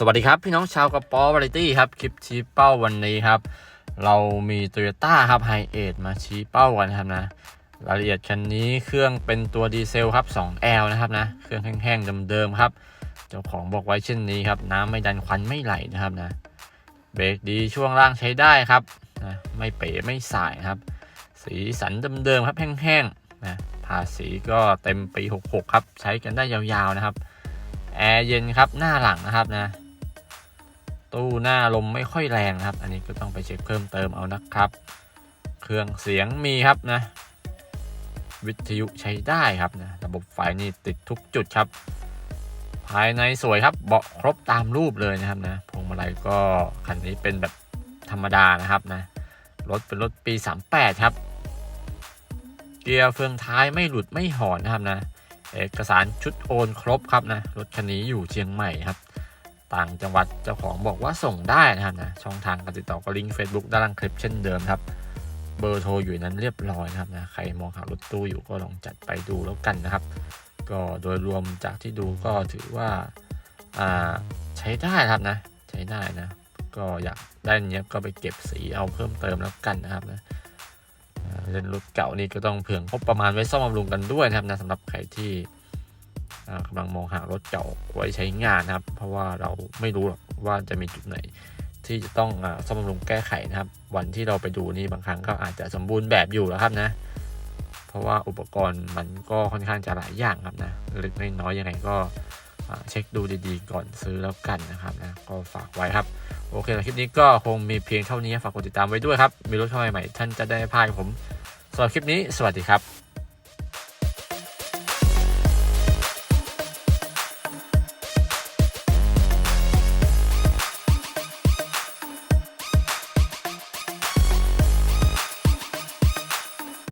สวัสดีครับ พี่น้องชาวกระป๋อวาไรตี้ครับ คลิปชี้เป้าวันนี้ครับ เรามี Toyota ครับไฮเอทมาชี้เป้ากันครับนะ รายละเอียดคันนี้เครื่องเป็นตัวดีเซลครับ 2L นะครับนะ เครื่องแห้งๆเดิมๆครับ เจ้าของบอกไว้เช่นนี้ครับ น้ำไม่ดันควันไม่ไหลนะครับนะ เบรกดีช่วงล่างใช้ได้ครับนะไม่เป๋ไม่สายครับ สีสันเดิมๆครับแห้งๆนะภาษีก็เต็มปี 66 ครับ ใช้กันได้ยาวๆนะครับแอร์เย็นครับหน้าหลังนะครับนะ ตู้หน้าลมไม่ค่อยแรงครับ อันนี้ก็ต้องไปเช็คเพิ่มเติมเอานะครับ เครื่องเสียงมีครับนะ วิทยุใช้ได้ครับนะระบบไฟนี่ติดทุกจุดครับ ภายในสวยครับเบาะครบตามรูปเลยนะครับนะพวงมาลัยก็คันนี้เป็นแบบธรรมดานะครับนะรถเป็นรถปี 38 ครับ เกียร์เฟืองท้ายไม่หลุดไม่หอนนะครับนะ เอกสารชุดโอนครบครับนะ รถคันนี้อยู่เชียงใหม่ครับ ต่างจังหวัดเจ้าของบอกว่าส่งได้นะครับนะช่องทางการติดต่อก็ลิงก์ Facebook ด้านล่างคลิปเช่นเดิมครับเบอร์โทรอยู่นั้นเรียบร้อยนะครับนะใครมองหารถตู้อยู่ก็ลองจัดไปดูแล้วกันนะครับ ก็โดยรวมจากที่ดูก็ถือว่าอ่าใช้ได้ครับนะใช้ได้นะ ก็อยากได้เนี้ยก็ไปเก็บสีเอาเพิ่มเติมแล้วกันนะครับนะเล่นรถเก่านี่ก็ต้องเผื่องบประมาณไว้ซ่อมบำรุงกันด้วยนะครับนะสำหรับใครที่ กำลังมองหารถเก่าไว้ใช้งานนะครับ เพราะว่าเราไม่รู้หรอกว่าจะมีจุดไหน ที่จะต้องซ่อมบำรุงแก้ไขนะครับ วันที่เราไปดูนี่บางครั้งก็อาจจะสมบูรณ์แบบอยู่แล้วครับนะ เพราะว่าอุปกรณ์มันก็ค่อนข้างจะหลายอย่างครับนะเล็กน้อยยังไงก็เช็คดูดีๆ ก่อนซื้อแล้วกันนะครับนะก็ฝากไว้ครับ โอเคสำหรับคลิปนี้ก็คงมีเพียงเท่านี้ฝากกดติดตามไว้ด้วยครับ มีรถเข้ามาใหม่ๆท่านจะได้พาดครับผมสำหรับคลิปนี้ สวัสดีครับ